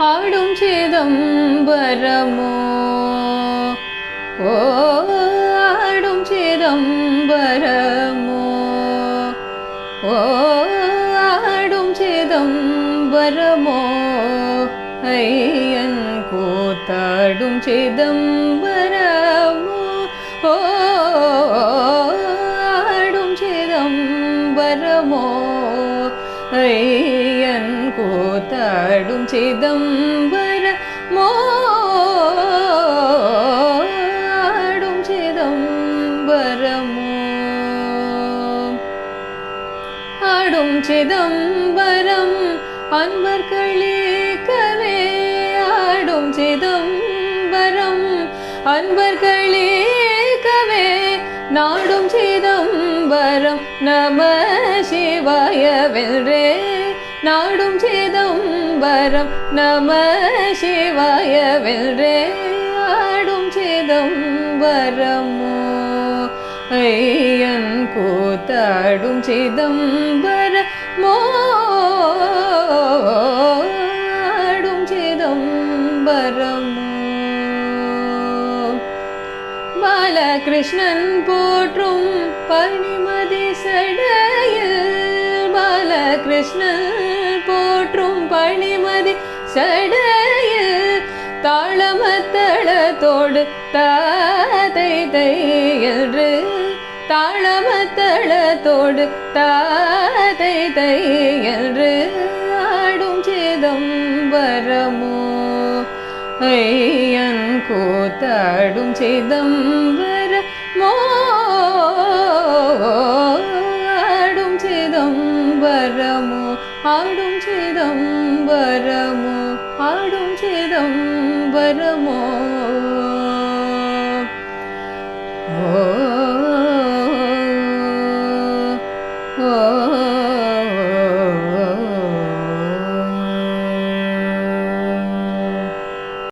അവിടും ചിദംബരമോ? ഓ ആടും ചിദംബരമോ? ഓ ആടും ചിദംബരമോ? അയ്യൻ കൂത്താടും ചിദംബരമോ? ഓ ആടും ചിദംബരമോ? അയ്യ கூத்தாடும் சிதம்பர மோடும் சிதம்பரமோ ஆடும் சிதம்பரம் அன்பர்களேக்கவே ஆடும் சிதம்பரம் அன்பர்களேக்கவே நாடும் சிதம்பரம் நம சிவாய வெல்றே நாடும் சிதம்பரம் நம சிவாய வெல்றே ஆடும் சிதம்பரமோ ஐயன் கூத்தாடும் சிதம்பரமோ ஆடும் சிதம்பரமோ பாலகிருஷ்ணன் போற்றும் கிருஷ்ணன் போற்றும் பணிமதி சடையில் தாளமத்தளத்தோடு தாதை தை என்று தாளமத்தளத்தோடு தாதை தை என்று ஆடும் சிதம்பரமோ ஐயன் கூத்தாடும் சிதம்பரமோ ஆடும் சிதம்பரமோ ஆடும் சிதம்பரமோ ஓ ஓ